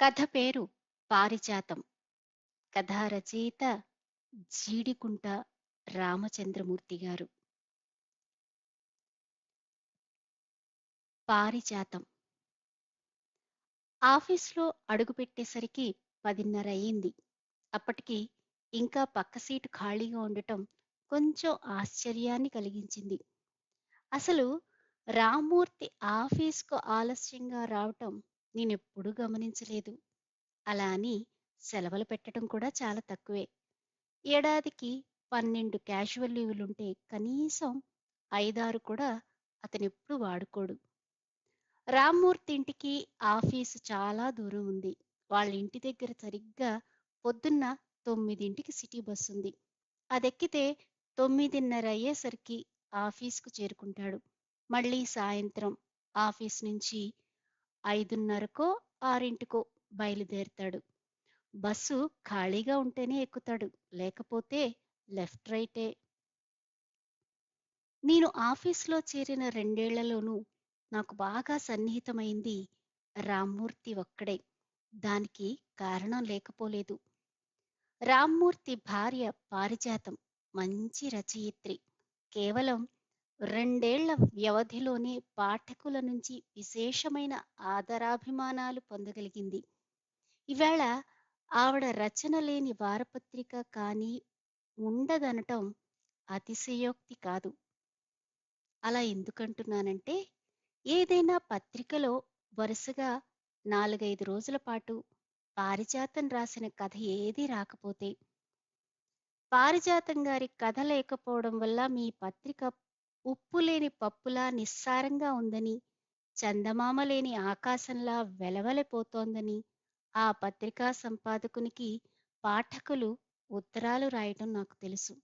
కథ పేరు పారిజాతం. కథా రచయిత జీడికుంట రామచంద్రమూర్తి గారు. పారిజాతం. ఆఫీస్లో అడుగుపెట్టేసరికి పదిన్నర అయింది అప్పటికి ఇంకా పక్క సీటు ఖాళీగా ఉండటం కొంచెం ఆశ్చర్యాన్ని కలిగించింది. అసలు రామ్మూర్తి ఆఫీస్కు ఆలస్యంగా రావటం నేనెప్పుడూ గమనించలేదు. అలా అని సెలవులు పెట్టడం కూడా చాలా తక్కువే. ఏడాదికి పన్నెండు క్యాజువల్ లీవులుంటే కనీసం ఐదారు కూడా అతనెప్పుడు వాడుకోడు. రామ్మూర్తి ఇంటికి ఆఫీసు చాలా దూరం ఉంది. వాళ్ళ ఇంటి దగ్గర సరిగ్గా పొద్దున్న తొమ్మిదింటికి సిటీ బస్సు ఉంది అదెక్కితే తొమ్మిదిన్నర అయ్యేసరికి ఆఫీస్కు చేరుకుంటాడు. మళ్ళీ సాయంత్రం ఆఫీస్ నుంచి ఐదున్నరకో ఆరింటికో బయలుదేరుతాడు. బస్సు ఖాళీగా ఉంటేనే ఎక్కుతాడు లేకపోతే లెఫ్ట్ రైటే. నేను ఆఫీస్లో చేరిన రెండేళ్ళలోనూ నాకు బాగా సన్నిహితమైంది రామ్మూర్తి ఒక్కడే. దానికి కారణం లేకపోలేదు. రామ్మూర్తి భార్య పారిజాతం మంచి రచయిత్రి. కేవలం రెండేళ్ళ వ్యవధిలోనే పాఠకుల నుంచి విశేషమైన ఆదరాభిమానాలు పొందగలిగింది. ఇవాళ ఆవిడ రచన లేని వారపత్రిక కానీ ఉండదనటం అతిశయోక్తి కాదు. అలా ఎందుకంటున్నానంటే ఏదైనా పత్రికలో వరుసగా నాలుగైదు రోజుల పాటు పారిజాతం రాసిన కథ ఏదీ రాకపోతే పారిజాతం గారి కథ లేకపోవడం వల్ల మీ పత్రిక ఉప్పు లేని పప్పులా నిస్సారంగా ఉందని చందమామ లేని ఆకాశంలా వెలవెలపోతోందని ఆ పత్రికా సంపాదకునికి పాఠకులు ఉత్తరాలు రాయటం నాకు తెలుసు.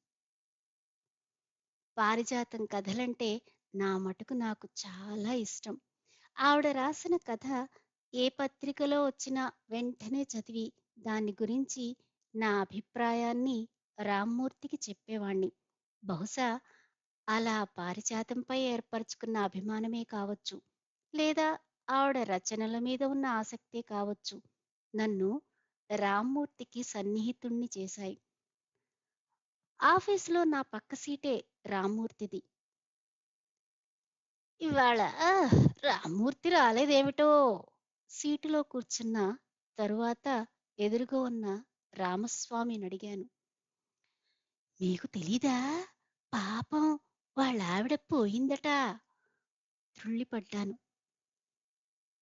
పారిజాతం కథలంటే నా మటుకు నాకు చాలా ఇష్టం. ఆవిడ రాసిన కథ ఏ పత్రికలో వచ్చినా వెంటనే చదివి దాని గురించి నా అభిప్రాయాన్ని రామ్మూర్తికి చెప్పేవాణ్ణి. బహుశా అలా పారిజాతంపై ఏర్పరచుకున్న అభిమానమే కావచ్చు లేదా ఆవిడ రచనల మీద ఉన్న ఆసక్తే కావచ్చు నన్ను రామ్మూర్తికి సన్నిహితుణ్ణి చేశాయి. ఆఫీసులో నా పక్క సీటే రామ్మూర్తిది. ఇవాళ రామ్మూర్తి రాలేదేమిటో? సీటులో కూర్చున్న తరువాత ఎదురుగా ఉన్న రామస్వామిని అడిగాను. మీకు తెలీదా? పాపం వాళ్ళ ఆవిడ పోయిందట త్రుళ్ళిపడ్డాను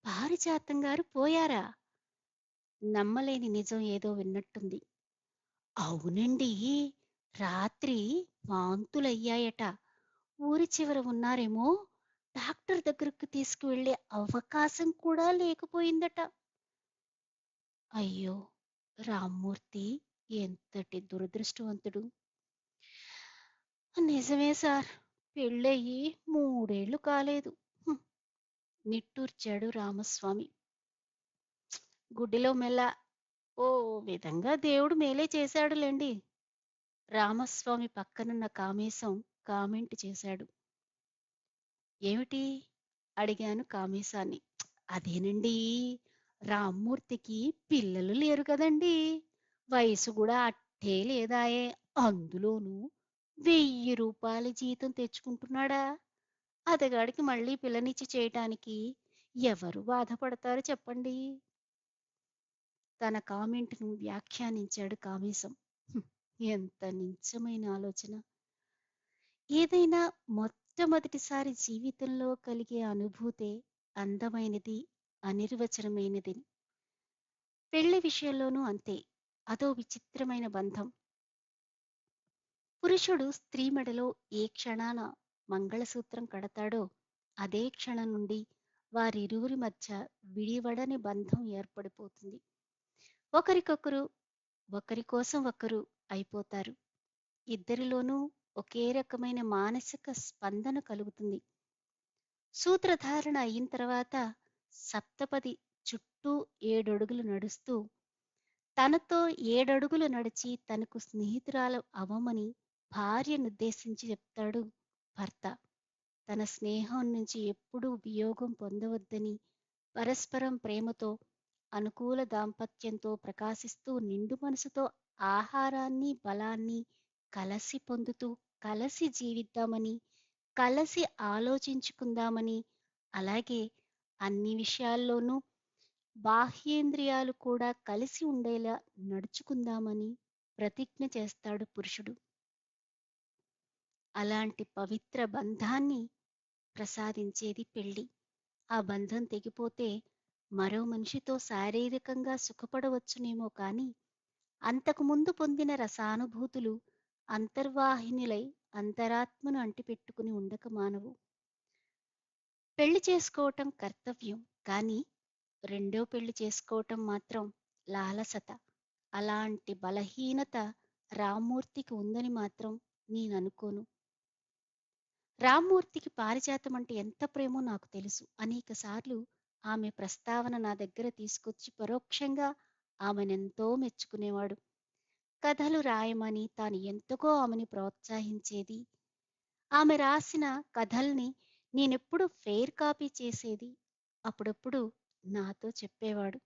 పారిజాతం గారు పోయారా? నమ్మలేని నిజం ఏదో విన్నట్టుంది. అవునండి. రాత్రి వాంతులయ్యాయట. ఊరి చివర ఉన్నారేమో డాక్టర్ దగ్గరకు తీసుకువెళ్ళే అవకాశం కూడా లేకపోయిందట. అయ్యో! రామ్మూర్తి ఎంతటి దురదృష్టవంతుడు. నిజమే సార్. పెళ్ళయ్యి మూడేళ్ళు కాలేదు. నిట్టూర్చాడు రామస్వామి. గుడ్డిలో మెల్ల ఓ విధంగా దేవుడు మేలే చేశాడులేండి. రామస్వామి పక్కనున్న కామేశం కామెంట్ చేశాడు. ఏమిటి? అడిగాను కామేశాన్ని. అదేనండి? రామ్మూర్తికి పిల్లలు లేరు కదండి. వయసు కూడా అట్టే లేదాయే. అందులోనూ వెయ్యి రూపాయల జీతం తెచ్చుకుంటున్నాడా? అతగాడికి మళ్ళీ పిల్లనిచ్చి చేయటానికి ఎవరు బాధపడతారు చెప్పండి? తన కామెంట్ను వ్యాఖ్యానించాడు కామేశం. ఎంత నించమైన ఆలోచన. ఏదైనా మొట్టమొదటిసారి జీవితంలో కలిగే అనుభూతే అందమైనది అనిర్వచనమైనది. పెళ్ళి విషయంలోనూ అంతే అదో విచిత్రమైన బంధం. పురుషుడు స్త్రీ మెడలో ఏ క్షణాన మంగళసూత్రం కడతాడో అదే క్షణం నుండి వారిరువురి మధ్య విడివడని బంధం ఏర్పడిపోతుంది. ఒకరికొకరు ఒకరి కోసం ఒకరు అయిపోతారు. ఇద్దరిలోనూ ఒకే రకమైన మానసిక స్పందన కలుగుతుంది. సూత్రధారణ అయిన తర్వాత సప్తపది చుట్టూ ఏడడుగులు నడుస్తూ తనతో ఏడడుగులు నడిచి తనకు స్నేహితురాలు అవమని భార్యనుద్దేశించి చెప్తాడు భర్త. తన స్నేహం నుంచి ఎప్పుడూ వియోగం పొందవద్దని పరస్పరం ప్రేమతో అనుకూల దాంపత్యంతో ప్రకాశిస్తూ నిండు మనసుతో ఆహారాన్ని బలాన్ని కలసి పొందుతూ కలసి జీవిద్దామని కలసి ఆలోచించుకుందామని అలాగే అన్ని విషయాల్లోనూ బాహ్యేంద్రియాలు కూడా కలిసి ఉండేలా నడుచుకుందామని ప్రతిజ్ఞ చేస్తాడు పురుషుడు. అలాంటి పవిత్ర బంధాన్ని ప్రసాదించేది పెళ్ళి. ఆ బంధం తెగిపోతే మరో మనిషితో శారీరకంగా సుఖపడవచ్చునేమో కాని అంతకుముందు పొందిన రసానుభూతులు అంతర్వాహినిలై అంతరాత్మను అంటిపెట్టుకుని ఉండక మానవు. పెళ్ళి చేసుకోవటం కర్తవ్యం కానీ రెండో పెళ్ళి చేసుకోవటం మాత్రం లాలసత. అలాంటి బలహీనత రామ్మూర్తికి ఉందని మాత్రం నేను అనుకోను రామ్మూర్తికి పారిజాతం అంటే ఎంత ప్రేమో నాకు తెలుసు. అనేక సార్లు ఆమె ప్రస్తావన నా దగ్గర తీసుకొచ్చి పరోక్షంగా ఆమెనెంతో మెచ్చుకునేవాడు. కథలు రాయమని తాను ఎంతగో ఆమెని ప్రోత్సహించేది. ఆమె రాసిన కథల్ని నేనెప్పుడు ఫెయిర్ కాపీ చేసేది అప్పుడప్పుడు నాతో చెప్పేవాడు.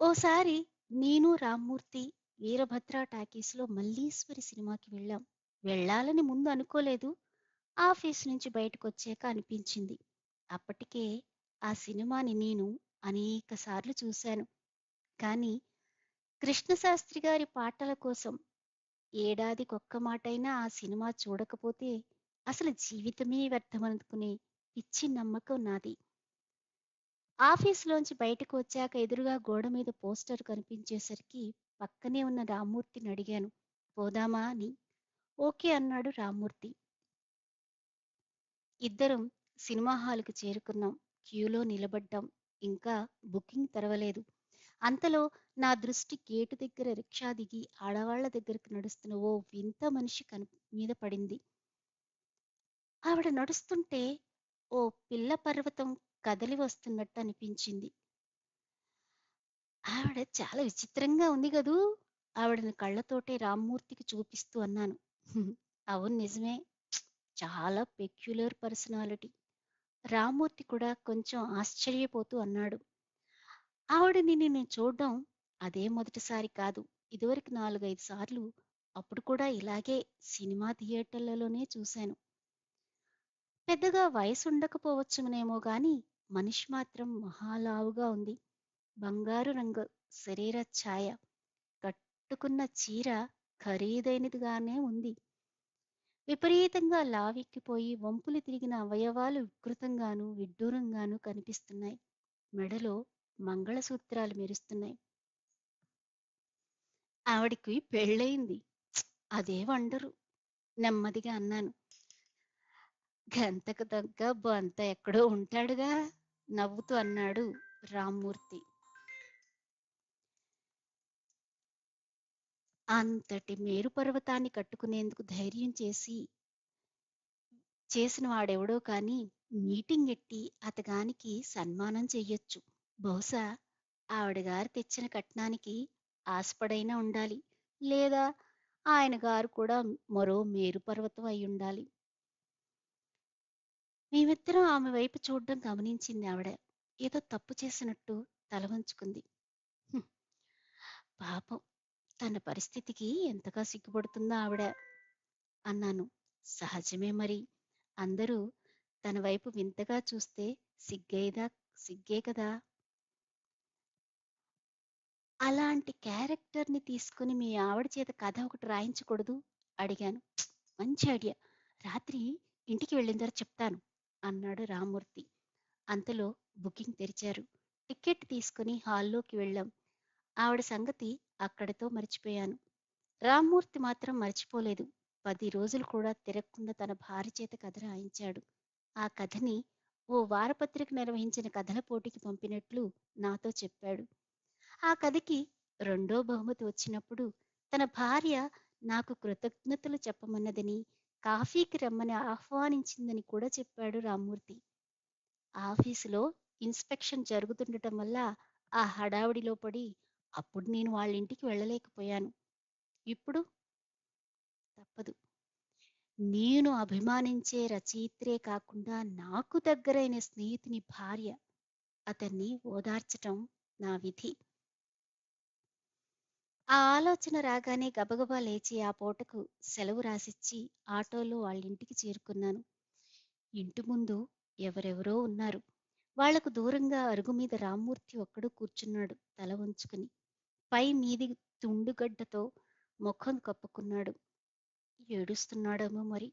ఓసారి నేను రామ్మూర్తి వీరభద్ర టాకీస్లో మల్లీశ్వరి సినిమాకి వెళ్ళాం. వెళ్ళాలని ముందు అనుకోలేదు. ఆఫీస్ నుంచి బయటకు వచ్చాక అనిపించింది. అప్పటికే ఆ సినిమాని నేను అనేక సార్లు చూశాను. కానీ కృష్ణశాస్త్రి గారి పాటల కోసం ఏడాదికొక్క మాటైనా ఆ సినిమా చూడకపోతే అసలు జీవితమే వ్యర్థమనుకునే పిచ్చి నమ్మకం నాది. ఆఫీసులోంచి బయటకు వచ్చాక ఎదురుగా గోడ మీద పోస్టర్ కనిపించేసరికి పక్కనే ఉన్న రామ్మూర్తిని అడిగాను. పోదామా అని. ఓకే అన్నాడు రామ్మూర్తి ఇద్దరం సినిమా హాల్కి చేరుకున్నాం. క్యూలో నిలబడ్డాం. ఇంకా బుకింగ్ తెరవలేదు. అంతలో నా దృష్టి గేటు దగ్గర రిక్షా దిగి ఆడవాళ్ళ దగ్గరకు నడుస్తున్న ఓ వింత మనిషి కను మీద పడింది. ఆవిడ నడుస్తుంటే ఓ పిల్ల పర్వతం కదలి వస్తున్నట్టు అనిపించింది. ఆవిడ చాలా విచిత్రంగా ఉంది కదూ! ఆవిడని కళ్ళతోటే రామ్మూర్తికి చూపిస్తూ అన్నాను. అవును నిజమే. చాలా పెక్యులర్ పర్సనాలిటీ రామూర్తి కూడా కొంచెం ఆశ్చర్యపోతూ అన్నాడు. ఆవిడని నేను చూడడం అదే మొదటిసారి కాదు. ఇదివరకు నాలుగైదు సార్లు అప్పుడు కూడా ఇలాగే సినిమా థియేటర్లలోనే చూశాను. పెద్దగా వయసు ఉండకపోవచ్చునేమో గాని మనిషి మాత్రం మహాలావుగా ఉంది. బంగారు రంగు శరీర ఛాయ కట్టుకున్న చీర ఖరీదైనదిగానే ఉంది. విపరీతంగా లావెక్కిపోయి వంపులు తిరిగిన అవయవాలు వికృతంగాను విడ్డూరంగాను కనిపిస్తున్నాయి. మెడలో మంగళసూత్రాలు మెరుస్తున్నాయి. ఆవిడికి పెళ్ళయింది. అదే వండరు. నెమ్మదిగా అన్నాను. గంతకు తగ్గ బొంత ఎక్కడో ఉంటాడుగా నవ్వుతూ అన్నాడు రామ్మూర్తి. అంతటి మేరు పర్వతాన్ని కట్టుకునేందుకు ధైర్యం చేసి చేసిన వాడెవడో కానీ మీటింగ్ ఎట్టి అతగానికి సన్మానం చెయ్యొచ్చు. బహుశా ఆవిడ గారు తెచ్చిన కట్నానికి ఆశపడైనా ఉండాలి లేదా ఆయన గారు కూడా మరో మేరు పర్వతం అయి ఉండాలి. మేమిద్దరం ఆమె వైపు చూడడం గమనించింది ఆవిడ. ఏదో తప్పు చేసినట్టు తల వంచుకుంది. పాపం. తన పరిస్థితికి ఎంతగా సిగ్గుపడుతుందో ఆవిడ? అన్నాను. సహజమే మరి. అందరూ తన వైపు వింతగా చూస్తే సిగ్గేదా సిగ్గే కదా? అలాంటి క్యారెక్టర్ని తీసుకుని మీ ఆవిడ చేత కథ ఒకటి రాయించకూడదు? అడిగాను. మంచి ఐడియా. రాత్రి ఇంటికి వెళ్ళిన తర్వాత చెప్తాను అన్నాడు రామ్మూర్తి. అంతలో బుకింగ్ తెరిచారు. టికెట్ తీసుకుని హాల్లోకి వెళ్ళాం. ఆవిడ సంగతి అక్కడితో మర్చిపోయాను. రామ్మూర్తి మాత్రం మర్చిపోలేదు. పది రోజులు కూడా తిరగకుండా తన భార్య చేత కథ రాయించాడు. ఆ కథని ఓ వారపత్రిక నిర్వహించిన కథల పోటీకి పంపినట్లు నాతో చెప్పాడు. ఆ కథకి రెండో బహుమతి వచ్చినప్పుడు తన భార్య నాకు కృతజ్ఞతలు చెప్పమన్నదని కాఫీకి రమ్మని ఆహ్వానించిందని కూడా చెప్పాడు రామ్మూర్తి. ఆఫీసులో ఇన్స్పెక్షన్ జరుగుతుండటం వల్ల ఆ హడావిడిలో పడి అప్పుడు నేను వాళ్ళ ఇంటికి వెళ్ళలేకపోయాను ఇప్పుడు తప్పదు నేను అభిమానించే రచయిత్రే కాకుండా నాకు దగ్గరైన స్నేహితుని భార్య అతన్ని ఓదార్చటం నా విధి. ఆ ఆలోచన రాగానే గబగబా లేచి ఆ పూటకు సెలవు రాసిచ్చి ఆటోలో వాళ్ళ ఇంటికి చేరుకున్నాను. ఇంటి ముందు ఎవరెవరో ఉన్నారు. వాళ్ళకు దూరంగా అరుగు మీద రామ్మూర్తి ఒక్కడు కూర్చున్నాడు తల వంచుకుని. పై మీది తుండుగడ్డతో ముఖం కప్పుకున్నాడు. ఏడుస్తున్నాడేమో మరి.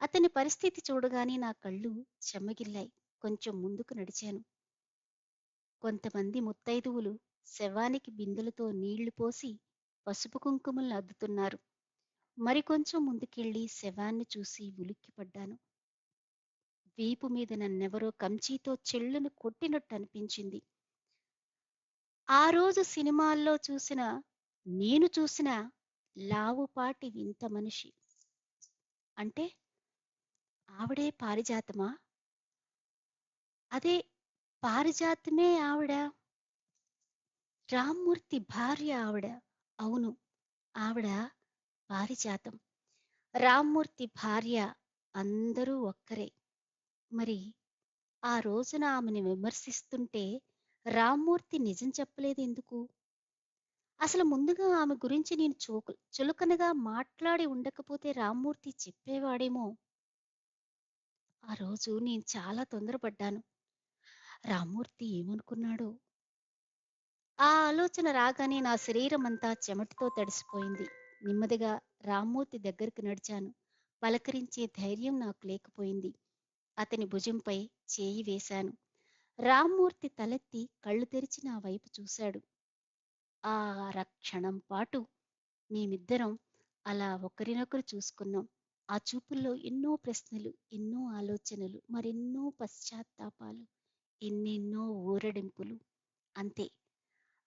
అతని పరిస్థితి చూడగానే నా కళ్ళు చెమ్మగిల్లాయి. కొంచెం ముందుకు నడిచాను. కొంతమంది ముత్తైదువులు శవానికి బిందెలతో నీళ్ళు పోసి పసుపు కుంకుమల్ని అద్దుతున్నారు. మరికొంచెం ముందుకెళ్ళి శవాన్ని చూసి ఉలిక్కిపడ్డాను. వీపు మీద నన్నెవరో కంచీతో చెల్లును కొట్టినట్టు అనిపించింది. ఆ రోజు సినిమాల్లో చూసిన నేను చూసిన లావుపాటి వింత మనిషి. అంటే ఆవిడే పారిజాతమా? అదే పారిజాతమే ఆవిడ. రామ్మూర్తి భార్య ఆవిడ. అవును. ఆవిడ పారిజాతం. రామ్మూర్తి భార్య అందరూ ఒక్కరే. మరి ఆ రోజున ఆమెను విమర్శిస్తుంటే రామ్మూర్తి నిజం చెప్పలేదెందుకు? అసలు ముందుగా ఆమె గురించి నేను చుక చులకనగా మాట్లాడి ఉండకపోతే రామ్మూర్తి చెప్పేవాడేమో! ఆ రోజు నేను చాలా తొందరపడ్డాను. రామ్మూర్తి ఏమనుకున్నాడో? ఆ ఆలోచన రాగానే నా శరీరమంతా చెమటతో తడిసిపోయింది. నెమ్మదిగా రామ్మూర్తి దగ్గరికి నడిచాను. పలకరించే ధైర్యం నాకు లేకపోయింది. అతని భుజంపై చేయి వేశాను. రామ్మూర్తి తలెత్తి కళ్ళు తెరిచి నా వైపు చూశాడు. ఆ రక్షణం పాటు మేమిద్దరం అలా ఒకరినొకరు చూసుకున్నాం. ఆ చూపుల్లో ఎన్నో ప్రశ్నలు, ఎన్నో ఆలోచనలు, మరెన్నో పశ్చాత్తాపాలు, ఎన్నెన్నో ఊరడింపులు. అంతే.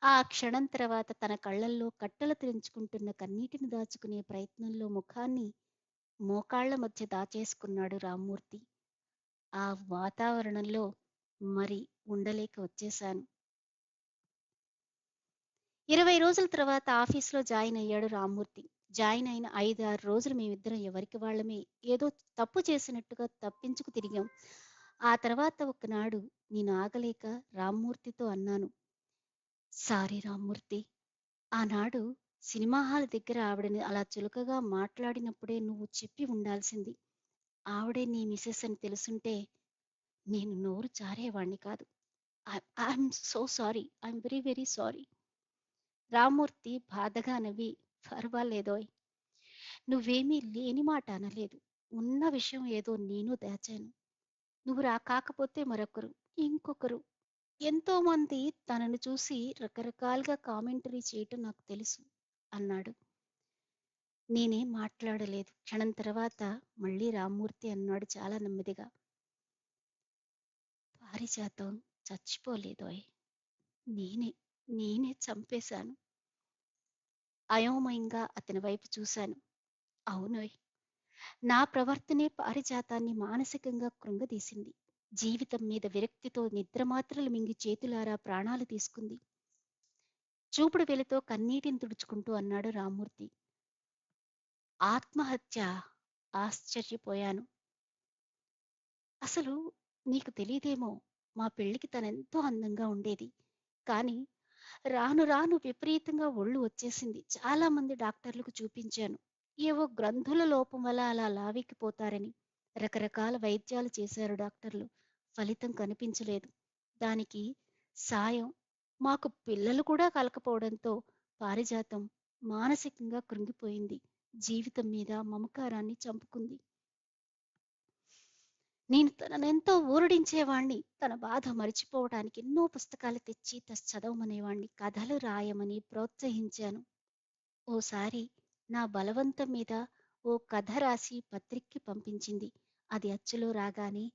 ఆ క్షణం తర్వాత తన కళ్ళల్లో కట్టలు తెరించుకుంటున్న కన్నీటిని దాచుకునే ప్రయత్నంలో ముఖాన్ని మోకాళ్ళ మధ్య దాచేసుకున్నాడు రామ్మూర్తి. ఆ వాతావరణంలో మరి ఉండలేక వచ్చేశాను. 20 రోజుల తర్వాత ఆఫీస్‌లో జాయిన్ అయ్యాడు రామ్మూర్తి. జాయిన్ అయిన 5, 6 రోజులు మేమిద్దరం ఎవరికి వాళ్ళమే ఏదో తప్పు చేసినట్టుగా తప్పించుకు తిరిగాం. ఆ తర్వాత ఒకనాడు నేను ఆగలేక రామ్మూర్తితో అన్నాను. సారీ రామ్మూర్తి. ఆనాడు సినిమా హాల్ దగ్గర ఆవిడని అలా చులకగా మాట్లాడినప్పుడే నువ్వు చెప్పి ఉండాల్సింది. ఆవిడే నీ మిసెస్ అని తెలుసుంటే నేను నోరు జారేవాణ్ణి కాదు. I'm so sorry. I'm very very sorry. Ramurthy బాధగా నవ్వి పర్వాలేదోయ్! నువ్వేమీ లేని మాట అనలేదు. ఉన్న విషయం ఏదో నేను దాచాను. నువ్వు రా కాకపోతే మరొకరు, ఇంకొకరు ఎంతోమంది తనను చూసి రకరకాలుగా కామెంటరీ చేయటం నాకు తెలుసు అన్నాడు. నేనేం మాట్లాడలేదు. క్షణం తర్వాత మళ్ళీ రామ్మూర్తి అన్నాడు చాలా నెమ్మదిగా. పారిజాతం చచ్చిపోలేదోయ్! నేనే, నేనే చంపేశాను. అయోమయంగా అతని వైపు చూశాను. అవునోయ్! నా ప్రవర్తనే పారిజాతాన్ని మానసికంగా కృంగదీసింది. జీవితం మీద విరక్తితో నిద్రమాత్రలు మింగి చేతులారా ప్రాణాలు తీసుకుంది. చూపుడు వేలితో కన్నీటిని తుడుచుకుంటూ అన్నాడు రామ్మూర్తి. ఆత్మహత్య ఆశ్చర్యపోయాను. అసలు నీకు తెలీదేమో మా పెళ్ళికి తనెంతో అందంగా ఉండేది. కానీ రాను రాను విపరీతంగా ఒళ్ళు వచ్చేసింది. చాలా మంది డాక్టర్లకు చూపించాను. ఏవో గ్రంథుల లోపం వల్ల అలా లావెక్కిపోతారని. రకరకాల వైద్యాలు చేశారు డాక్టర్లు. ఫలితం కనిపించలేదు. దానికి సాయం మాకు పిల్లలు కూడా కలకపోవడంతో పారిజాతం మానసికంగా కృంగిపోయింది. జీవితం మీద మమకారాన్ని చంపుకుంది. నేను తననెంతో ఊరడించేవాణ్ణి. తన బాధ మరిచిపోవటానికి ఎన్నో పుస్తకాలు తెచ్చి త చదవమనేవాణ్ణి. కథలు రాయమని ప్రోత్సహించాను. ఓసారి నా బలవంతం మీద ఓ కథ రాసి పత్రికకి పంపించింది. అది అచ్చులో రాగానే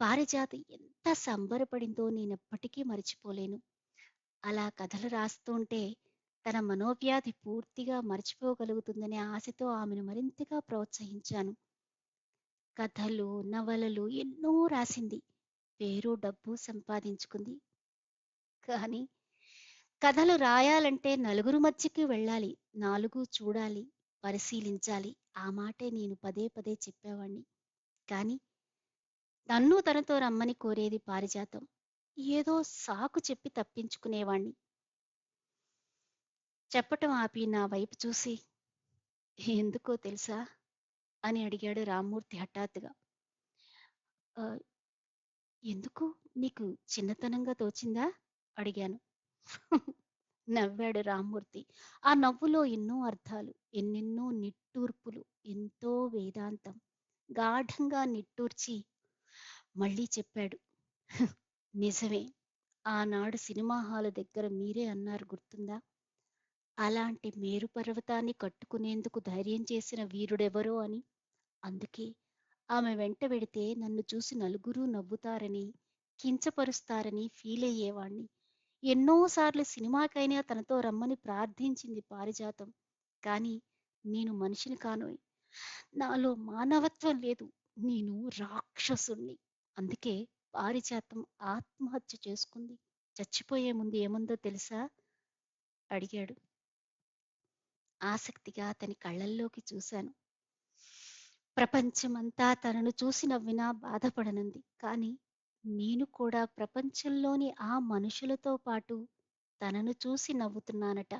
పారిజాత ఎంత సంబరపడిందో నేనెప్పటికీ మరిచిపోలేను. అలా కథలు రాస్తుంటే తన మనోవ్యాధి పూర్తిగా మరిచిపోగలుగుతుందనే ఆశతో ఆమెను మరింతగా ప్రోత్సహించాను. కథలు, నవలలు ఎన్నో రాసింది. పేరు, డబ్బు సంపాదించుకుంది. కానీ కథలు రాయాలంటే నలుగురు మధ్యకి వెళ్ళాలి. నాలుగు చూడాలి, పరిశీలించాలి. ఆ మాటే నేను పదే పదే చెప్పేవాణ్ణి. కానీ నన్ను తనతో రమ్మని కోరేది పారిజాతం. ఏదో సాకు చెప్పి తప్పించుకునేవాణ్ణి. చెప్పటం ఆపి నా వైపు చూసి ఎందుకో తెలుసా? అని అడిగాడు రామ్మూర్తి హఠాత్తుగా. ఎందుకు? నీకు చిన్నతనంగా తోచిందా? అడిగాను. నవ్వాడు రామ్మూర్తి. ఆ నవ్వులో ఎన్నో అర్థాలు, ఎన్నెన్నో నిట్టూర్పులు, ఎంతో వేదాంతం. గాఢంగా నిట్టూర్చి మళ్ళీ చెప్పాడు. నిజమే. ఆనాడు సినిమా హాలు దగ్గర మీరే అన్నారు గుర్తుందా? అలాంటి మేరు పర్వతాన్ని కట్టుకునేందుకు ధైర్యం చేసిన వీరుడెవరో అని. అందుకే ఆమె వెంట వెడితే నన్ను చూసి నలుగురూ నవ్వుతారని, కించపరుస్తారని ఫీల్ అయ్యేవాణ్ణి ఎన్నోసార్లు సినిమాకైనా తనతో రమ్మని ప్రార్థించింది పారిజాతం. కానీ నేను మనిషిని కానోయ్. నాలో మానవత్వం లేదు. నేను రాక్షసుణ్ణి. అందుకే పారిజాతం ఆత్మహత్య చేసుకుంది. చచ్చిపోయే ముందు ఏముందో తెలుసా? అడిగాడు. ఆసక్తిగా అతని కళ్ళల్లోకి చూశాను. ప్రపంచమంతా తనను చూసి నవ్వినా బాధపడనుంది కానీ నేను కూడా ప్రపంచంలోని ఆ మనుషులతో పాటు తనను చూసి నవ్వుతున్నానట.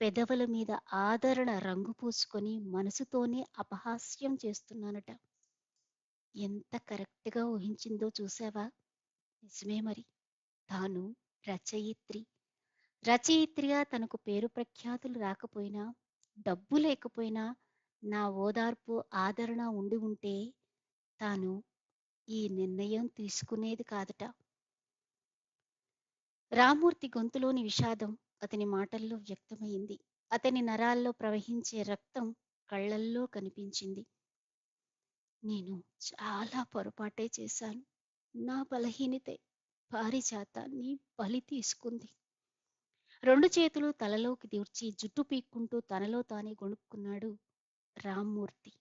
పెదవుల మీద ఆదరణ రంగు పూసుకొని మనసుతోనే అపహాస్యం చేస్తున్నానట. ఎంత కరెక్ట్‌గా ఊహించిందో చూశావా? నిజమే మరి. తాను రచయిత్రి. రచయిత్రిగా తనకు పేరు ప్రఖ్యాతులు రాకపోయినా, డబ్బు లేకపోయినా, నా ఓదార్పు, ఆదరణ ఉండి ఉంటే తాను ఈ నిర్ణయం తీసుకునేది కాదట. రామూర్తి గొంతులోని విషాదం అతని మాటల్లో వ్యక్తమైంది అతని నరాల్లో ప్రవహించే రక్తం కళ్ళల్లో కనిపించింది. నేను చాలా పొరపాటే చేశాను. నా బలహీనతే పారిజాతాన్ని బలి తీసుకుంది. రెండు చేతులు తలలోకి దూర్చి జుట్టు పీక్కుంటూ తనలో తానే గొణుక్కున్నాడు రామ్మూర్తి.